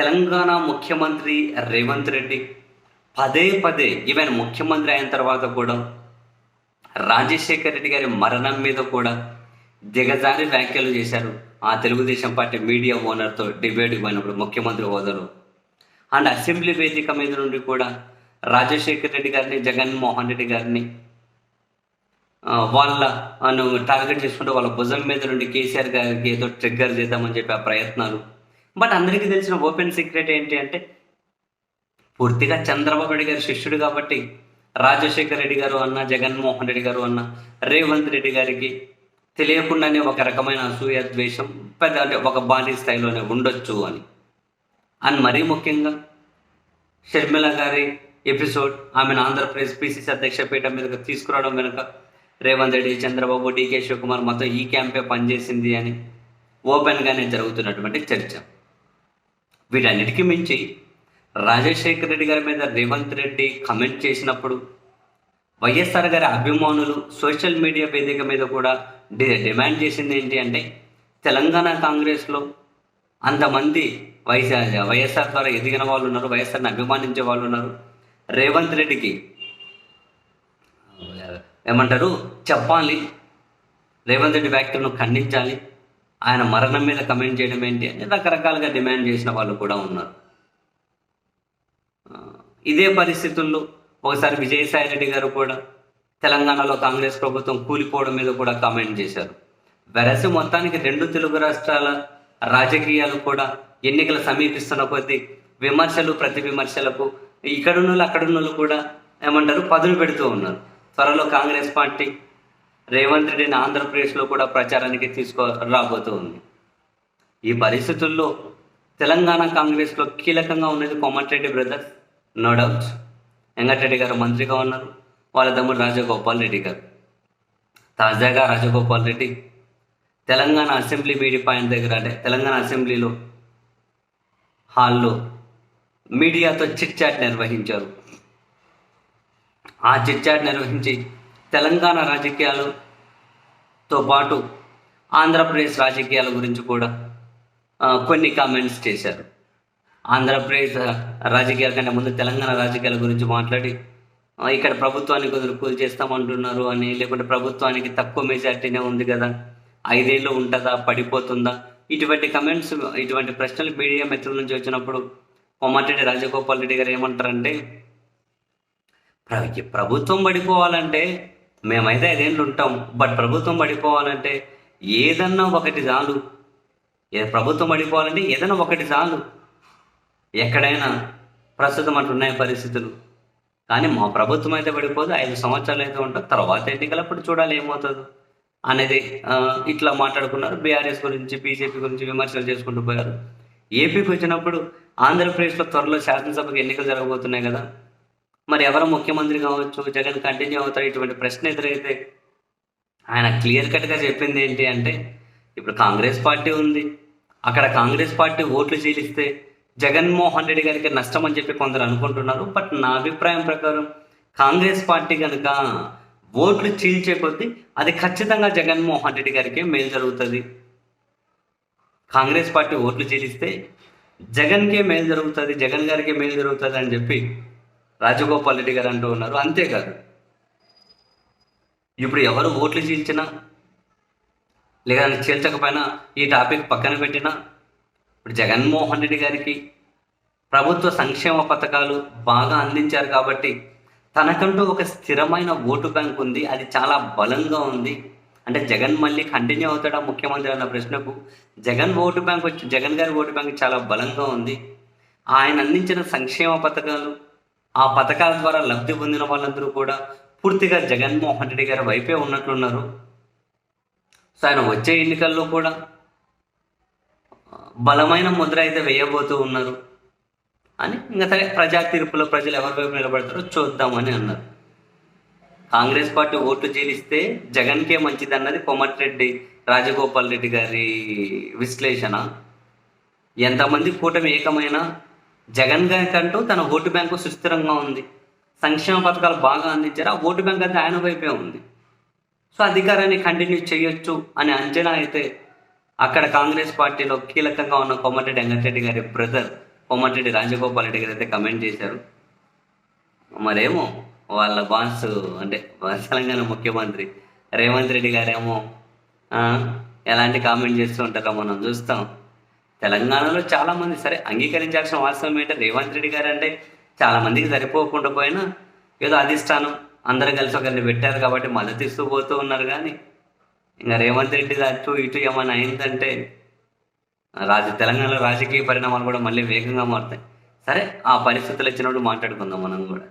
తెలంగాణ ముఖ్యమంత్రి రేవంత్ రెడ్డి పదే పదే ఈవెన్ ముఖ్యమంత్రి అయిన తర్వాత కూడా రాజశేఖర్ రెడ్డి గారి మరణం మీద కూడా దిగజారి వ్యాఖ్యలు చేశారు. ఆ తెలుగుదేశం పార్టీ మీడియా ఓనర్తో డిబేట్ పోయినప్పుడు ముఖ్యమంత్రి హోదాలో. అండ్ అసెంబ్లీ వేదిక మీద నుండి కూడా రాజశేఖర్ రెడ్డి గారిని జగన్మోహన్ రెడ్డి గారిని వాళ్ళ టార్గెట్ చేసుకుంటూ వాళ్ళ భుజం మీద నుండి కేసీఆర్ గారికి ఏదో ట్రిగ్గర్ చేద్దామని చెప్పి ఆ ప్రయత్నాలు బట్ అందరికీ తెలిసిన ఓపెన్ సీక్రెట్ ఏంటి అంటే పూర్తిగా చంద్రబాబు నాయుడు గారి శిష్యుడు కాబట్టి రాజశేఖర్ రెడ్డి గారు అన్న జగన్మోహన్ రెడ్డి గారు అన్న రేవంత్ రెడ్డి గారికి తెలియకుండానే ఒక రకమైన అసూయ ద్వేషం పెద్ద అంటే ఒక భారీ స్థాయిలోనే ఉండొచ్చు అని. అండ్ మరీ ముఖ్యంగా షర్మిల గారి ఎపిసోడ్ ఆమెను ఆంధ్రప్రదేశ్ పిసిసి అధ్యక్ష పీఠం మీద తీసుకురావడం వెనుక రేవంత్ రెడ్డి చంద్రబాబు డికే శివకుమార్ మొత్తం ఈ క్యాంపే పనిచేసింది అని ఓపెన్గానే జరుగుతున్నటువంటి చర్చ. వీటన్నిటికీ మించి రాజశేఖర రెడ్డి గారి మీద రేవంత్ రెడ్డి కమెంట్ చేసినప్పుడు వైఎస్ఆర్ గారి అభిమానులు సోషల్ మీడియా వేదిక మీద కూడా డి- డిమాండ్ చేసింది ఏంటి అంటే తెలంగాణ కాంగ్రెస్లో అంతమంది వైఎస్ఆర్ వైఎస్ఆర్ ద్వారా ఎదిగిన వాళ్ళు ఉన్నారు వైఎస్ఆర్ని అభిమానించే వాళ్ళు ఉన్నారు. రేవంత్ రెడ్డికి ఏమంటారు? చెప్పాలి. రేవంత్ రెడ్డి వ్యాఖ్యలను ఖండించాలి. ఆయన మరణం మీద కమెంట్ చేయడం ఏంటి అని రకరకాలుగా డిమాండ్ చేసిన వాళ్ళు కూడా ఉన్నారు. ఇదే పరిస్థితుల్లో ఒకసారి విజయసాయి రెడ్డి గారు కూడా తెలంగాణలో కాంగ్రెస్ ప్రభుత్వం కూలిపోవడం మీద కూడా కామెంట్ చేశారు. వెరసి మొత్తానికి రెండు తెలుగు రాష్ట్రాల రాజకీయాలు కూడా ఎన్నికలు సమీపిస్తున్న కొద్దీ విమర్శలు ప్రతి విమర్శలకు ఇక్కడున్నోళ్ళు అక్కడున్నోళ్ళు కూడా ఏమంటారు పదులు పెడుతూ ఉన్నారు. త్వరలో కాంగ్రెస్ పార్టీ రేవంత్ రెడ్డిని ఆంధ్రప్రదేశ్లో కూడా ప్రచారానికి తీసుకో రాబోతూ ఉంది ఈ పరిస్థితుల్లో తెలంగాణ కాంగ్రెస్లో కీలకంగా ఉన్నది Komatireddy brothers no doubt Venkat Reddy గారు మంత్రిగా ఉన్నారు వాళ్ళ తమ్ముడు రాజగోపాల్ రెడ్డి గారు. తాజాగా Rajagopal Reddy Telangana assembly media point దగ్గర అంటే తెలంగాణ అసెంబ్లీలో హాల్లో మీడియాతో చిట్ చాట్ నిర్వహించారు. ఆ చిట్ చాట్ నిర్వహించి తెలంగాణ రాజకీయాలతో పాటు ఆంధ్రప్రదేశ్ రాజకీయాల గురించి కూడా కొన్ని కామెంట్స్ చేశారు. ఆంధ్రప్రదేశ్ రాజకీయాల కంటే ముందు తెలంగాణ రాజకీయాల గురించి మాట్లాడి ఇక్కడ ప్రభుత్వాన్ని కొందరు కూల్ చేస్తామంటున్నారు అని లేకుంటే ప్రభుత్వానికి తక్కువ మెజార్టీనే ఉంది కదా ఐదేళ్ళు ఉంటుందా పడిపోతుందా? ఇటువంటి కమెంట్స్ ఇటువంటి ప్రశ్నలు మీడియా మిత్రుల నుంచి వచ్చినప్పుడు కోమటిరెడ్డి రాజగోపాల్ రెడ్డి గారు ఏమంటారంటే ప్రభుత్వం పడిపోవాలంటే మేమైతే ఐదేళ్ళు ఉంటాం. బట్ ప్రభుత్వం పడిపోవాలంటే ఏదన్నా ఒకటి చాలు. ఏ ప్రభుత్వం పడిపోవాలంటే ఏదైనా ఒకటి చాలు. ఎక్కడైనా ప్రస్తుతం అంటున్నాయి పరిస్థితులు. కానీ మా ప్రభుత్వం అయితే పడిపోదు. ఐదు సంవత్సరాలు అయితే ఉంటాం. తర్వాత ఎన్నికలప్పుడు చూడాలి ఏమవుతుందో అనేది ఇట్లా మాట్లాడుకున్నారు. బీఆర్ఎస్ గురించి బీజేపీ గురించి విమర్శలు చేసుకుంటూ పోయారు. ఏపీకి వచ్చినప్పుడు ఆంధ్రప్రదేశ్లో త్వరలో శాసనసభకు ఎన్నికలు జరగబోతున్నాయి కదా. మరి ఎవరు ముఖ్యమంత్రి కావచ్చు జగన్ కంటిన్యూ అవుతారు ఇటువంటి ప్రశ్న ఎదురైతే ఆయన క్లియర్ కట్గా చెప్పింది ఏంటి అంటే ఇప్పుడు కాంగ్రెస్ పార్టీ ఉంది. అక్కడ కాంగ్రెస్ పార్టీ ఓట్లు చీలిస్తే జగన్మోహన్ రెడ్డి గారికి నష్టం అని చెప్పి కొందరు అనుకుంటున్నారు. బట్ నా అభిప్రాయం ప్రకారం కాంగ్రెస్ పార్టీ కనుక ఓట్లు చీల్చే కొద్దీ అది ఖచ్చితంగా జగన్మోహన్ రెడ్డి గారికి మేలు జరుగుతుంది. కాంగ్రెస్ పార్టీ ఓట్లు చీలిస్తే జగన్కే మేలు జరుగుతుంది జగన్ గారికి మేలు జరుగుతుంది అని చెప్పి రాజగోపాల్ రెడ్డి గారు అంటూ ఉన్నారు. అంతేకాదు ఇప్పుడు ఎవరు ఓట్లు చీల్చినా లేదా చీల్చకపోయినా ఈ టాపిక్ పక్కన పెట్టినా ఇప్పుడు జగన్మోహన్ రెడ్డి గారికి ప్రభుత్వ సంక్షేమ పథకాలు బాగా అందించారు కాబట్టి తనకంటూ ఒక స్థిరమైన ఓటు బ్యాంక్ ఉంది. అది చాలా బలంగా ఉంది. అంటే జగన్ మళ్ళీ కంటిన్యూ అవుతాడా ముఖ్యమంత్రి అన్న ప్రశ్నకు? జగన్ ఓటు బ్యాంక్ వచ్చి జగన్ గారి ఓటు బ్యాంక్ చాలా బలంగా ఉంది. ఆయన అందించిన సంక్షేమ పథకాలు ఆ పథకాల ద్వారా లబ్ధి పొందిన వాళ్ళందరూ కూడా పూర్తిగా జగన్మోహన్ రెడ్డి గారి వైపే ఉన్నట్లున్నారు. సో ఆయన వచ్చే ఎన్నికల్లో కూడా బలమైన ముద్ర అయితే వేయబోతూ ఉన్నారు. అని ఇంకా సరే ప్రజా తీర్పులో ప్రజలు ఎవరి వైపు నిలబడతారో చూద్దామని అన్నారు. కాంగ్రెస్ పార్టీ ఓట్లు చేలిస్తే జగన్కే మంచిది అన్నది కోమటిరెడ్డి రాజగోపాల్ రెడ్డి గారి విశ్లేషణ. ఎంతమంది కూటమి ఏకమైనా జగన్ గారికంటూ తన ఓటు బ్యాంకు సుస్థిరంగా ఉంది. సంక్షేమ పథకాలు బాగా అందించారు? ఆ ఓటు బ్యాంక్ అయితే ఆయన వైపే ఉంది. సో అధికారాన్ని కంటిన్యూ చేయొచ్చు అనే అంచనా అయితే అక్కడ కాంగ్రెస్ పార్టీలో కీలకంగా ఉన్న కోమటిరెడ్డి వెంకటరెడ్డి గారి బ్రదర్ కోమటిరెడ్డి రాజగోపాల్ రెడ్డి గారు అయితే కమెంట్ చేశారు. మరేమో వాళ్ళ బాస్ అంటే తెలంగాణ ముఖ్యమంత్రి రేవంత్ రెడ్డి గారేమో ఎలాంటి కామెంట్ చేస్తూ ఉంటారో మనం చూస్తాం. తెలంగాణలో చాలా మంది సరే అంగీకరించాల్సిన వాస్తవం ఏంటంటే రేవంత్ రెడ్డి గారు అంటే చాలా మందికి సరిపోకుండా పోయినా ఏదో అధిష్టానం. అందరూ కలిసి ఒకరిని పెట్టారు కాబట్టి మద్దతు ఇస్తూ పోతూ ఉన్నారు కానీ ఇంకా రేవంత్ రెడ్డి అటు ఇటు ఏమైనా అయిందంటే రాజ తెలంగాణలో రాజకీయ పరిణామాలు కూడా మళ్ళీ వేగంగా మారుతాయి. సరే ఆ పరిస్థితులు వచ్చినప్పుడు మాట్లాడుకుందాం మనం కూడా.